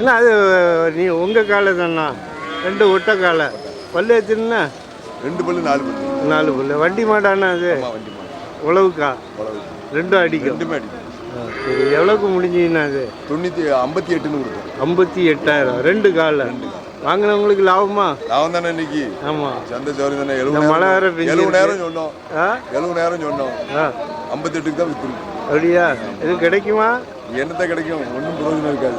என்ன அது நீ உங்கள் காலை தானா? ரெண்டு ஒட்ட காலை. பல்லு எத்தினா? ரெண்டு பல்லு நாலு பல்லு. நாலு பல்லு. வண்டி மாடானா அது? வண்டி உழவுக்கா? ரெண்டும் அடிக்கும். ரெண்டுமே அடிக்கும். சரி. எவ்வளோக்கு முடிஞ்சுன்னா அது? தொண்ணூற்றி ஐம்பத்தி எட்டுன்னு கொடுத்தோம். ஐம்பத்தி எட்டாயிரம். ரெண்டு காலில். வாங்கினவங்களுக்கு லாபமா? நான் தானே இன்னைக்கு? ஆமாம் சந்தை சோறு தானே இந்த மழை வேற எழுபது. எழுபது நேரம் சொன்னோம். எழுபது நேரம் சொன்னோம். ஐம்பத்தெட்டுக்கு தான் வித்துருக்கு அப்படியா? இது கிடைக்குமா? என்னத்த கிடைக்கும்? ஒன்றும் பிரயோஜனம் இருக்காது.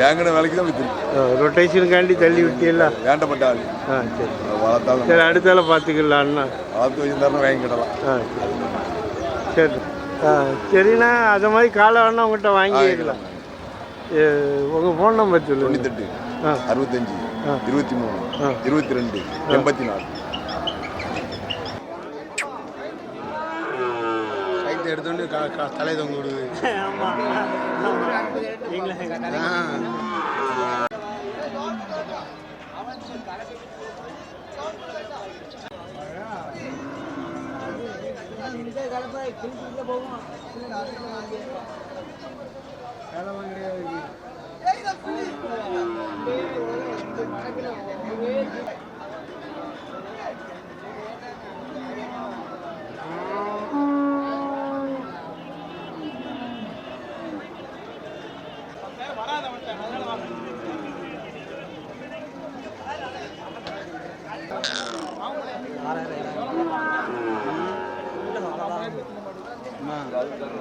வாங்கின வேலைக்கு தான் வித்துருக்கு ரொட்டேஷனுக்காண்டி தள்ளி விட்டியல்ல வேண்டப்பட்ட ஆள் ஆ சரி. வளர்த்தாலும் சரி அடுத்தால பார்த்துக்கலாம்ண்ணா வளர்த்து வச்சிருந்தாருன்னா வாங்கிக்கிடலாம் ஆ சரி. சரி சரிண்ணா அது மாதிரி காலை வேணா உங்கள்கிட்ட வாங்கிக்கலாம். உங்கள் ஃபோன் நம்பர் சொல்லுங்கள் தொண்ணூத்தெட்டு ஆ. அறுபத்தஞ்சு ஆ. இருபத்தி மூணு ஆ. இருபத்தி ரெண்டு எண்பத்தி நாலு கைத்தை எடுத்தோன்னு தலை தொங்க விடுது.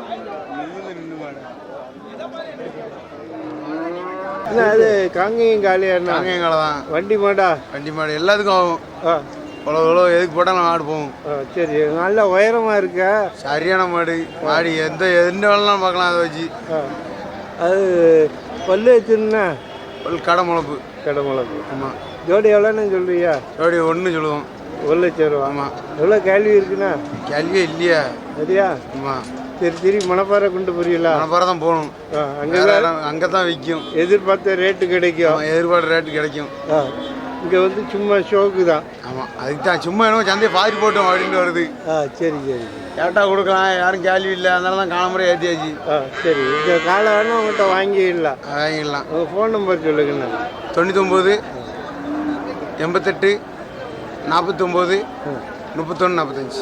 ஆறாயிரம் என்ன அது காங்கேயம் காலியாண்ணா காங்கேயங்கால தான். வண்டி மாடா? வண்டி மாடு எல்லாத்துக்கும் ஆகும். ஆ. இவ்வளோ இவ்வளோ எதுக்கு போட்டாலும் மாடு போகும். ஆ, சரி. நல்ல உயரமா இருக்கா. சரியான மாடு. மாடு எந்த எந்த வேலைனாலும் பார்க்கலாம் அதை வச்சு. ஆ. அது பல்லு வச்சுருந்தா ஒரு கடை முளப்பு. கடை மிளகு ஆமாம் ஜோடி எவ்வளோன்னு சொல்றியா? ஜோடி ஒன்று சொல்லுவோம். ஒரு லட்சம் ரூபா. ஆமாம் எவ்வளோ கேள்வி இருக்குண்ணா? கேள்வியே இல்லையா. சரியா? ஆமாம் சரி திரும்பி மணப்பாறை கொண்டு போறீங்களா? மணப்பாறை தான் போகணும். அங்கே இடம் அங்கே தான் விற்கும். எதிர்பார்த்த ரேட்டு கிடைக்கும். எதிர்பார்த்த ரேட்டு கிடைக்கும். இங்கே வந்து சும்மா ஷோக்கு தான். ஆமாம் அதுக்கு தான் சும்மா என்னமோ சந்தையை பாதி போட்டோம் அப்படின்ட்டு வருது. ஆ சரி சரி கேட்டால் கொடுக்கலாம் யாரும் கேள்வி இல்லை அதனால தான் காலமுறை ஏற்றியாச்சு ஆ சரி இந்த காலை வேணா உங்கள்கிட்ட வாங்கிடலாம். வாங்கிடலாம். உங்கள் ஃபோன் நம்பர் சொல்லுங்கண்ணா. தொண்ணூத்தொம்பது எண்பத்தெட்டு நாற்பத்தொம்போது முப்பத்தொன்று நாற்பத்தஞ்சு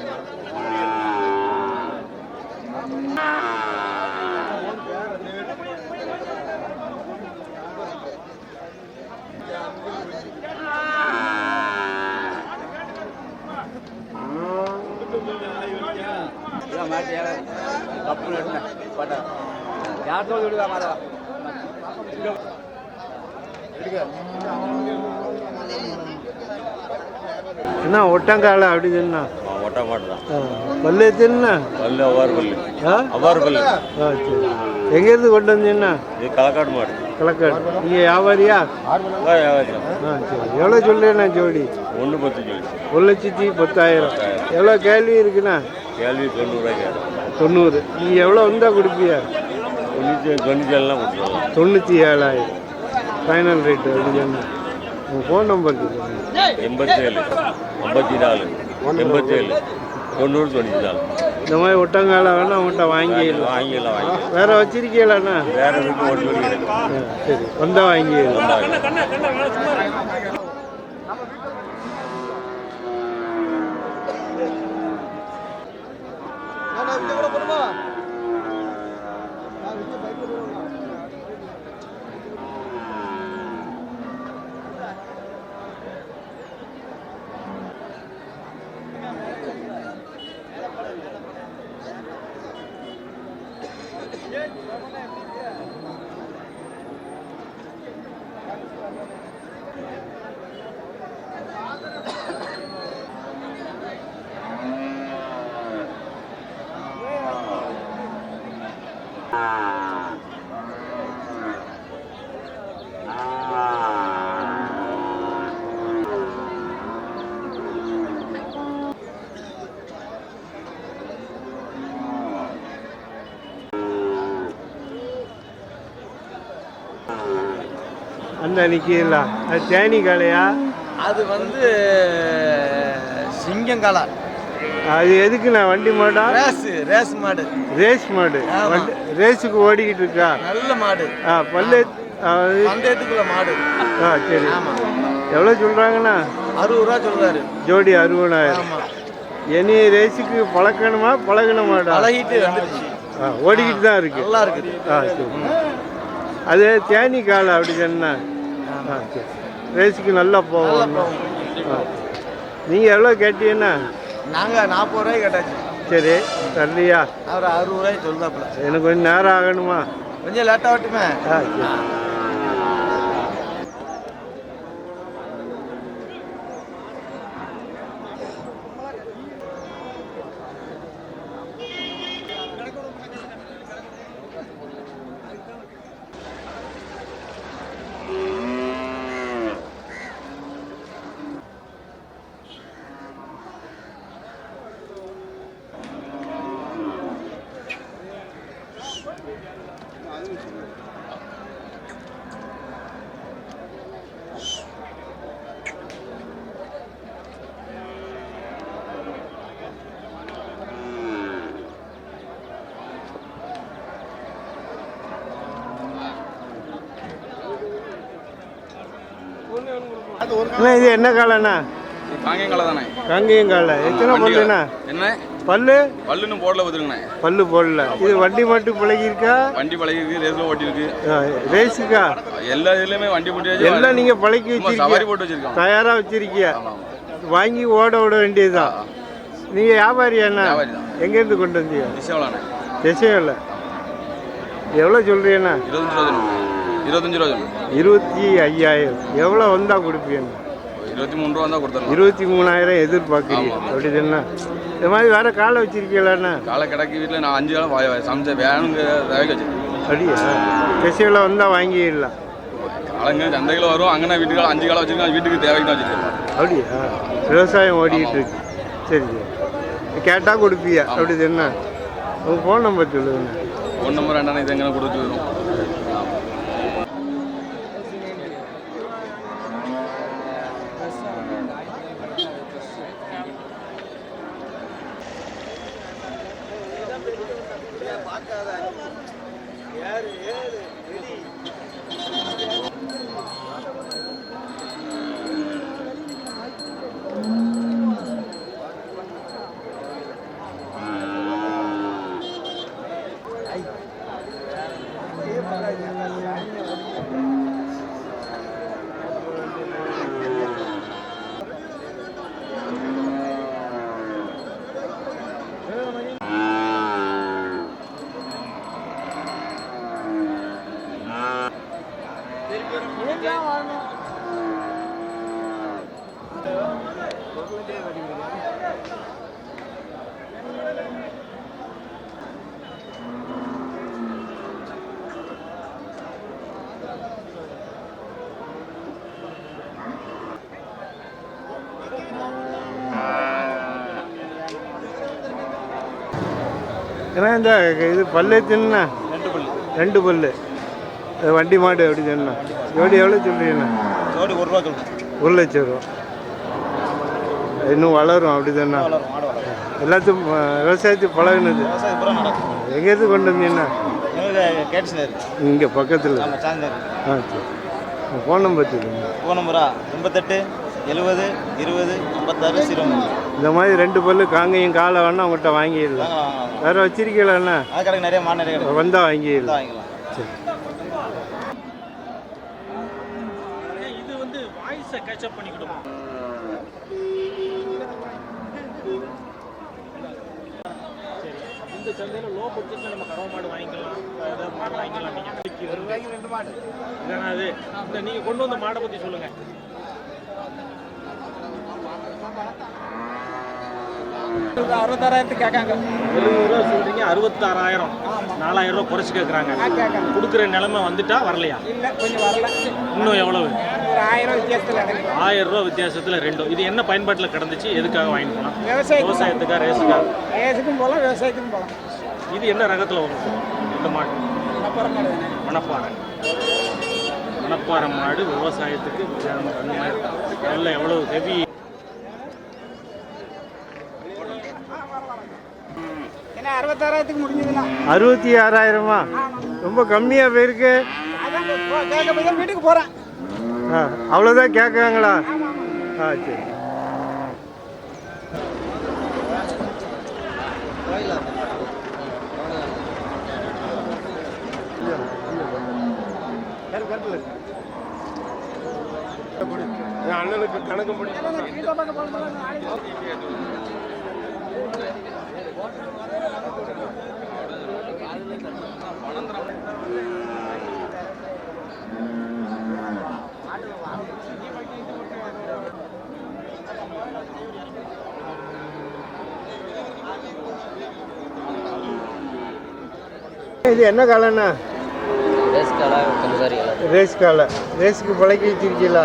ஆ என்ன ஒட்டங்கால அப்படி சொன்னா? ஒட்ட மாட்டேன் ஆ பல்லு எத்தனா பல்லு அவ்வாறு பல்லு. ஆ? அவ்வாறு பல்லு. ஆ சரி. எங்கேருந்து கொண்டு வந்தீங்கன்னா இது களக்காடு மாடு. களக்காடு நீங்கள் வியாபாரியா? வியாபாரம் ஆ சரி. எவ்வளோ சொல்லேண்ணா ஜோடி? ஒன்று பத்து சொல்லி ஒரு லட்சத்தி பத்தாயிரம். எவ்வளோ கேள்வி இருக்குண்ணா? கேள்வி தொண்ணூறுரூவாய்க்கு தொண்ணூறு. நீங்கள் எவ்வளோ வந்தால் கொடுப்பியா தொண்ணூற்றி தொண்ணூற்றி ஏழுலாம் கொடுத்துருவோம். தொண்ணூற்றி ஏழாயிரம் ஃபைனல் ரேட்டு அப்படி சொன்னா உங்கள் ஃபோன் நம்பர் சொல்லுங்கள் எண்பத்தேழு. ஐம்பத்தி நாலு. எண்பத்தேழு. தொண்ணூறு தொண்ணூற்றி நாலு இந்த மாதிரி ஒட்டங்கால வேணா உங்கள்கிட்ட வாங்கிடலாம். வாங்கிடலாம் வாங்கி வேற வச்சிருக்கீங்களாண்ணா வேற வீட்டு ஓட்டி சரி வந்தா வாங்கிடலாம். அந்த நிற்கல அது தேனி காளையா? அது வந்து சிங்கங்காலா அது எதுக்குண்ணா வண்டி மாடா? ரேஸ் ரேஸ் மாடு. ரேஸ் மாடு. ரேஸுக்கு ஓடிக்கிட்டு இருக்கா? நல்ல மாடு. ஆ பல்லு பந்தயத்துக்குள்ள மாடு. ஆ சரி. ஆமா. எவ்வளோ சொல்கிறாங்கண்ணா அறுபது ரூபா சொல்றாரு. ஜோடி அறுபதாயிரம். இனி ரேஸுக்கு பழக்கணுமா பழகணுமாடா பழகிட்டு வந்துடுச்சு ஆ ஓடிக்கிட்டு தான் இருக்கு. நல்லா இருக்குது. ஆ சரி. அது தேனி காலை அப்படி சொன்னா. ஆ சரி. ரேஸுக்கு நல்லா போகும் போகும் ஆ. நீங்கள் எவ்வளோ கேட்டீங்கன்னா? நாங்க நாற்பது ரூபாய்க்கு கேட்டாச்சு. சரி தரலையா அவர் அறுபது ரூபாய்க்கு சொல்லுதாப்புல. எனக்கு கொஞ்சம் நேரம் ஆகணுமா? கொஞ்சம் லேட்டாக வரட்டுமே. அண்ணா இது என்ன காலைண்ணா காங்கேயங்கால தானே கங்கையும் காலை எத்தனை பல்லுண்ணா? என்ன? பல்லு? பல்லுன்னு போர்டில் பார்த்துருங்கண்ணே பல்லு போடல. இது வண்டி மட்டும் பழகியிருக்கா? வண்டி பழகிருக்கு ரேஸில் ஓட்டிருக்கு ஆ, ரேஸுக்கா? எல்லா இதுலேயுமே வண்டி போட்டு எல்லாம் சும்மா சவாரி வச்சிருக்கீங்க போட்டு வச்சிருக்கோம். வச்சிருக்கீங்க. ஆமாம் ஆமாம் வாங்கி ஓட விட வேண்டியதுதான். நீங்கள் வியாபாரியாண்ணா வியாபாரி தான். எங்கேருந்து கொண்டு வந்தீங்க? திசைவலாண்ணே இல்லை எவ்வளோ சொல்கிறீங்கண்ணா இருபத்தஞ்சு ரூபா இருபத்தஞ்சு ரூபா இருபத்தி ஐயாயிரம். எவ்வளோ வந்தால் கொடுப்பீங்க? இருபத்தி மூணு ரூபா தான் இருபத்தி மூணாயிரம் எதிர்பார்க்குறீங்க. அப்படி தானே இந்த மாதிரி வேற காலை வச்சிருக்கீங்களாண்ணா காலை கிடக்கு வீட்டில் நான் அஞ்சு காலம் சமைச்ச வேணுங்க தேவைக்கு வச்சிருக்கேன். அப்படியா? விஷயம் வந்தால் வாங்கிடலாம். காலங்க சந்தையில் வரும் அங்கே வீட்டுக்கு அஞ்சு காலம் வச்சிருக்கேன் வீட்டுக்கு தேவைக்கு தான் வச்சிருக்கேன். அப்படியா? விவசாயம் ஓடிக்கிட்டு இருக்கு சரி சரி. கேட்டால் கொடுப்பியா? அப்படி தானே உங்கள் ஃபோன் நம்பர் சொல்லுங்கண்ணா ஃபோன் நம்பர் ரெண்டாண்ணே இது எங்கே கொடுத்து வரும் பார்க்காத ஏறு ஏறு வெளி. ஏன்னா இந்த இது பல்லு எத்தனைண்ணா ரெண்டு பல்லு. ரெண்டு பல்லு. வண்டி மாடு அப்படி சொன்னா? ஜோடி எவ்வளோ சொல்கிறீங்கண்ணா ஜோடி ஒரு ரூபா சொல்லுங்க ஒரு லட்சம் ரூபா. இன்னும் வளரும் அப்படி தானே எல்லாத்தையும் விவசாயத்துக்கு பழகுனது. நடக்கும். எங்கேருந்து கொண்டு வந்தீங்கன்னா? இங்கே பக்கத்தில். ஆ சரி. ஃபோன் நம்பர் சொல்லுங்கள் ஃபோன் நம்பரா எண்பத்தெட்டு எழுபது இருபது ஐம்பத்தாறு ஜீரோ இந்த மாதிரி ரெண்டு பல்லு காங்கையும் காலை வேணா உங்கள்கிட்ட வாங்கிடலாம். வாங்க வாங்க வாங்க வேறு வச்சிருக்கீங்களா கடைக்கு நிறைய கிடைக்கும் வந்தால் வாங்கிடலாம். சரி இது வந்து வாய்ஸை கேட்சப் பண்ணிக்கிடுமா? சரி இந்த சந்தையில் லோ பட்ஜெட்டில் நம்ம கறவை மாடு வாங்கிக்கலாம். ஏதாவது மாடு வாங்கிக்கலாம் நீங்கள் ரெண்டு மாடு. இதானா அது இந்த நீங்கள் கொண்டு வந்த மாடை பற்றி சொல்லுங்கள் அறுபத்தாறாயிரத்துக்கு கேட்காங்க. எழுபது ரூபா சொல்கிறீங்க அறுபத்தாறாயிரம் நாலாயிரம் ரூபா குறைச்சி கேட்குறாங்க கொடுக்குற நிலைமை வந்துட்டா வரலையா? இல்லை கொஞ்சம் வரல. இன்னும் எவ்வளவு? ஒரு ஆயிரம் வித்தியாசத்தில் எனக்கு ஆயிரம் ரூபா வித்தியாசத்தில் ரெண்டும். இது என்ன பயன்பாட்டில் கிடந்துச்சு? எதுக்காக வாங்கி போகலாம்? விவசாயத்துக்கு ரேஸுக்கா? ரேஸுக்கும் போகலாம் விவசாயத்துக்கும் போகலாம். இது என்ன ரகத்தில் வரும்? இந்த மாடு. மணப்பாறை மணப்பாறை மாடு விவசாயத்துக்கு. நல்ல எவ்வளவு ஹெவி ஏன்னா அறுபத்தாறாயிரத்துக்கு முடிஞ்சதுன்னா. அறுபத்தி ஆறாயிரமா? ரொம்ப கம்மியாக போயிருக்கு. வீட்டுக்கு போகிறேன் ஆ அவ்வளோதான் கேட்குறாங்களா ஆ சரி. அண்ணனுக்கு கணக்கு பண்ணி இது என்ன காலண்ணா? ரேஸ் காலா. ரேஸுக்கு பழக்கி வச்சிருக்கீங்களா?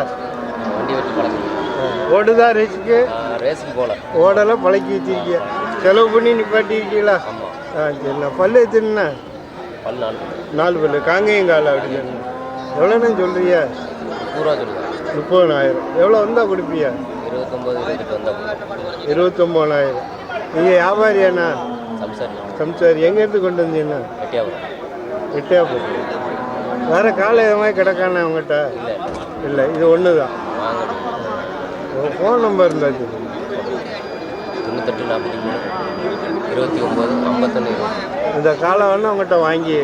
ஓடுதா ரேஸுக்கு ரேஸுக்கு போகல. ஓடலாம் பழக்கி வச்சிருக்கீங்க. செலவு பண்ணி நிப்பாட்டிருக்கீங்களா? ஆ சரிண்ணா பல்லு எத்தனைண்ணா? நாலு. பல்லு. காங்கேயம் காலை அப்படின்னு எவ்வளோண்ணா சொல்லுவேன் முப்பதனாயிரம். எவ்வளோ வந்தால் கொடுப்பியா இருபத்தொம்போது இருபத்தொம்போதாயிரம் நீங்கள் வியாபாரியாண்ணா? சம்சாரி. சம்சாரி. எங்கேருந்து கொண்டு வந்தீங்கண்ணா வெட்டியாபுரம். எட்டையாபுரம் வேறு காலை எது மாதிரி கிடக்காண்ணா உங்கள்கிட்ட இல்லை. இது ஒன்று தான் ஃபோன் நம்பர் இருந்தால் தொண்ணூத்தெட்டு நாற்பத்தி மூணு இருபத்தி ஒம்பது ஐம்பத்தொன்று இருபது இந்த காலை வேணா உங்கள்கிட்ட வாங்கி.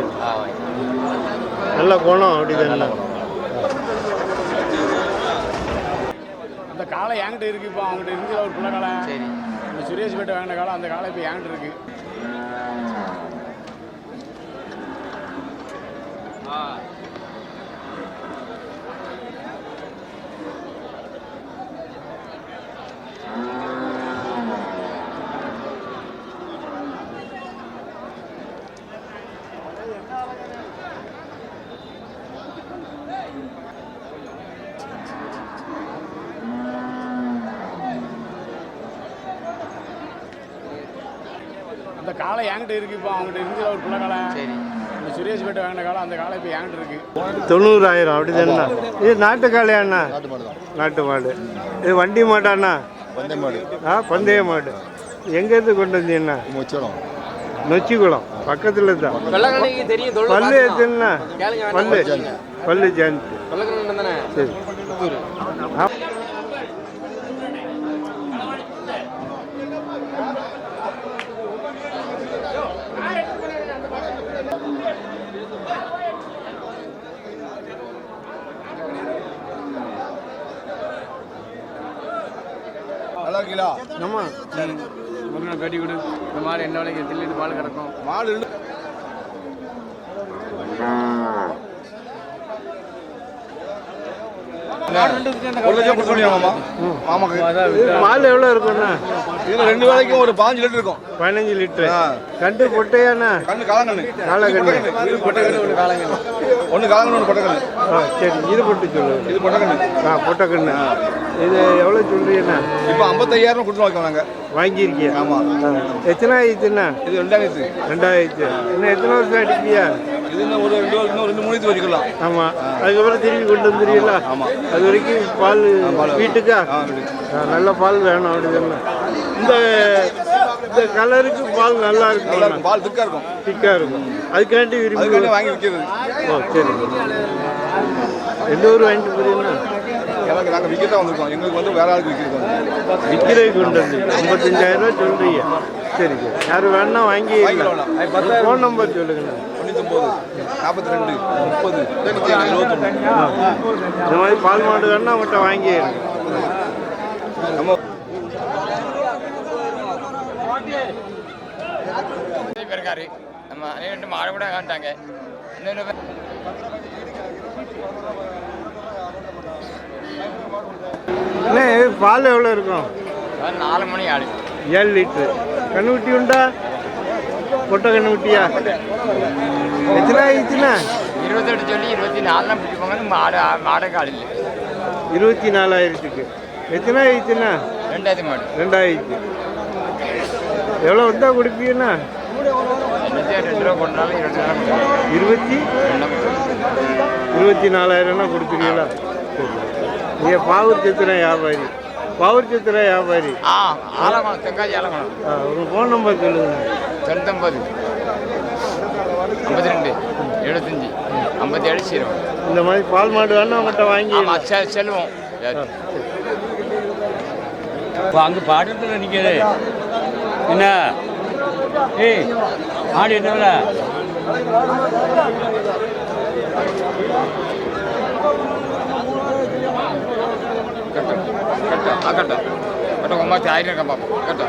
நல்ல குணம் அப்படி தானே? அந்த காலை என்கிட்ட இருக்கு இப்போ. அவங்ககிட்ட இருந்து ஒரு புள்ள காலை. சரி. இந்த சுரேஷ் பேட்டை வாங்கின காலம் அந்த காலை இப்போ என்கிட்ட இருக்கு. அந்த காலை என்கிட்ட இருக்கு இப்போ அவங்ககிட்ட இருந்து ஒரு பிள்ளை காலை. சரி. இந்த சுரேஷ் பேட்டை வாங்கின காலம் அந்த காலை இப்போ என்கிட்ட இருக்கு. தொண்ணூறாயிரம் அப்படி தானே இது நாட்டு காளையாண்ணா நாட்டு மாடு தான் நாட்டு மாடு இது வண்டி மாட்டாண்ணா வந்தே மாடு ஆ பந்தய மாடு எங்கேருந்து கொண்டு வந்தீங்கண்ணா? முச்சலம். நொச்சிக்குளம் பக்கத்தில். தான் பல்லு எத்தனைண்ணா பல்லு. பல்லு ஜாயிண்ட். தானே சரி. ஆ நல்லா இருக்கீங்களா ஆமாம் மக்கள் பேட்டி கொடு. இந்த மாதிரி என்ன விலைக்கு தில்லிட்டு பால் கிடக்கும் மாடு பால் எவ்வளோ இருக்குண்ணா இதுல ரெண்டு வேலைக்கும் ஒரு பாஞ்சு லிட்டர் இருக்கும். பதினஞ்சு லிட்டரு. ஆ. கண்டு பொட்டையாண்ணா? கண்ணு காலங்கண்ணு. காலக்கண்ணு. இது பொட்டக்கண்ணு ஒன்று காலங்கண்ணு. ஒன்று காலங்கண்ணு ஒன்று பொட்டக்கண்ணு ஆ சரி. இது போட்டு சொல்லுங்க இது பொட்டக்கண்ணு ஆ பொட்டக்கண்ணு இது எவ்வளோ சொல்றீங்கண்ணா? இப்போ ஐம்பத்தையாயிரம் கொடுத்து வாங்கிக்கோம் நாங்கள் வாங்கியிருக்கியா? ஆமா. ஆ. எத்தனை ஆயிடுச்சுண்ணா? இது ரெண்டாயிரத்து ரெண்டாயிரத்து இன்னும் எத்தனை வருஷம் அடிப்பியா இது இன்னும் ஒரு ரெண்டு இன்னும் ரெண்டு மூணு வச்சுக்கலாம் ஆமாம் அதுக்கப்புறம் திருப்பி கொண்டு வந்துடுவீங்களா? ஆமாம். அது வரைக்கும் பால் வீட்டுக்கா? நல்ல பால் வேணும் அப்படி தானே இந்த இந்த கலருக்கு பால் நல்லா நல்லா இருக்கும். இருக்கும் பால் திக்கா இருக்கும். திக்காக இருக்கும். அதுக்காண்டி விரும்பி வாங்கி விற்கிறது. ஓ சரி. எந்த ஊர் வாங்கிட்டு போறீங்கன்னா எனக்கு நாங்கள் விற்க தான் வந்திருக்கோம். எங்களுக்கு வந்து வேற ஆளுக்கு விற்கிறது வந்து விற்கிறதுக்கு கொண்டு வந்து ஐம்பத்தஞ்சாயிரம் ரூபா சொல்றீங்க. சரி சரி. யார் வேணா வாங்கி. ஃபோன் நம்பர் சொல்லுங்கண்ணா. தொண்ணூத்தொம்பது நாற்பத்தி ரெண்டு முப்பது இந்த மாதிரி பால் மாடு வேணா அவங்கள்ட்ட வாங்கி நம்ம இருக்காரு நம்ம மாடு கூட காட்டாங்க இன்னொன்று அண்ணே பால் எவ்வளோ இருக்கும்? நாலு மணி ஆடு ஏழு லிட்ரு. கண்ணுக்குட்டி உண்டா? பொட்டை கண்ணுக்குட்டியா? எத்தனை ஆயிடுச்சுண்ணா? இருபத்தெட்டு சொல்லி இருபத்தி நாலுலாம் பிடிப்பாங்க மாடு மாடு காடு இல்லை. இருபத்தி நாலாயிரத்துக்கு எத்தனை ஆயிடுச்சுண்ணா? ரெண்டாயிரத்தி மாடு. ரெண்டாயிரத்து எவ்வளோ வந்தால் கொடுப்பீங்கண்ணா? இருபத்தி நாலு இருபத்தி? நாலாயிரம்னா கொடுத்துருவீங்களா சரி. நீங்கள் பாவூர் சித்திர வியாபாரி. பாவூர் சித்திர வியாபாரி. ஆ ஆலங்குளம் தெங்காசி ஆலங்குளம் உங்க ஃபோன் நம்பர் சொல்லுங்கண்ணா தொண்ணூத்தொம்பது ஐம்பத்தி ரெண்டு எழுபத்தஞ்சி. ஐம்பத்தி ஏழு சீரோ. இந்த மாதிரி பால் மாடு வேணா அவங்கள்ட்ட வாங்கி செல்வம் அங்கே பாடத்தில் நிற்கிறது என்ன? ஏய் ஆடு என்ன விலை ಕಟ್ಟ ಕಟ್ಟ ಒಂಬತ್ತು ಆಯ್ತು ಕಮ್ಮ ಕಟ್ಟ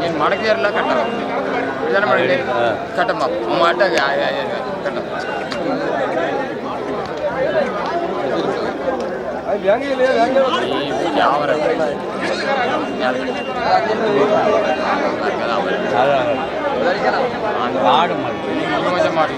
ನೀನು ಮಡಕೆ ಇರಲ್ಲ ಕಟ್ಟ ಜನ ಮಾಡಿ ಕಟ್ಟಮ್ಮ మాట ಕಟ್ಟ ಯಾವ ஆடு மாடு ಮಾಡಿ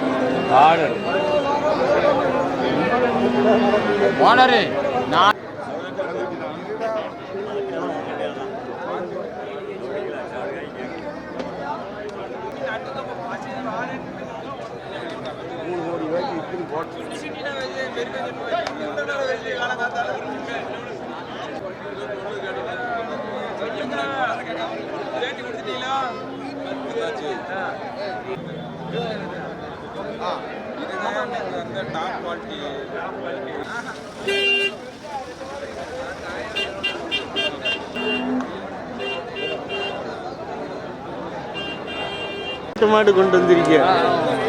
நாட்டு மாடு கொண்டு வந்திருக்கேன்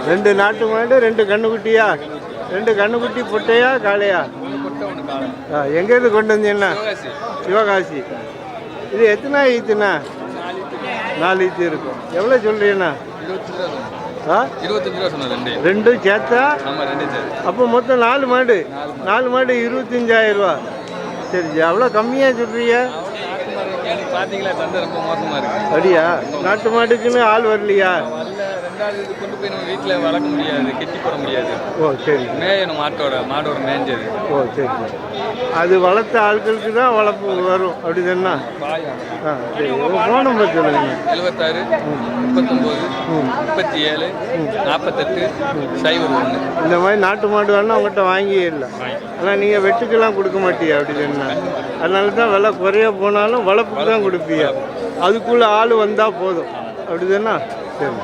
ரெண்டு நாட்டு மாடு ரெண்டு கண்ணுக்குட்டியா? ரெண்டு கண்ணுக்குட்டி பொட்டையா காளையா? எங்கேருந்து கொண்டு வந்தீங்கன்னா? சிவகாசி. இது எத்தனை ஈத்துண்ணா? நாலு ஈத்து இருக்கும். எவ்வளோ சொல்றீங்கண்ணா? இருபத்தஞ்சு ரூபா ரெண்டு. ரெண்டும் சேர்த்தா? ஆமாம் அப்போ மொத்தம் நாலு மாடு. நாலு மாடு. இருபத்தஞ்சாயிரம் ரூபா சரி அவ்வளோ கம்மியாக சொல்றீங்க? பார்த்தீங்களா? சந்தை ரொம்ப மோசமாக இருக்கு. அப்படியா நாட்டு மாட்டுக்குன்னு ஆள் வரலையா? ரெண்டாவது இது கொண்டு போய் நம்ம வீட்டில் வளர்க்க முடியாது கெட்டி போட முடியாது. ஓ சரி. மேயணும் மாட்டோட மாடோட மேஞ்சது. ஓ சரி அது வளர்த்த ஆட்களுக்கு தான் வளர்ப்பு வரும். அப்படி தானே ஆ சரி. ஃபோன் நம்பர் சொல்லுங்க. எழுபத்தாறு முப்பத்தொம்போது முப்பத்தி ஏழு நாற்பத்தெட்டு சைபர் ஒன்று. இந்த மாதிரி நாட்டு மாடு வேணா அவங்ககிட்ட வாங்கிடலாம் ஆனால் நீங்கள் வெட்டுக்கெல்லாம் கொடுக்க மாட்டீங்க அப்படி தானே அதனால தான் விலை குறைய போனாலும் வளர்ப்புக்கு தான் கொடுப்பீங்க. அதுக்குள்ளே ஆள் வந்தால் போதும். அப்படி தானே சரி.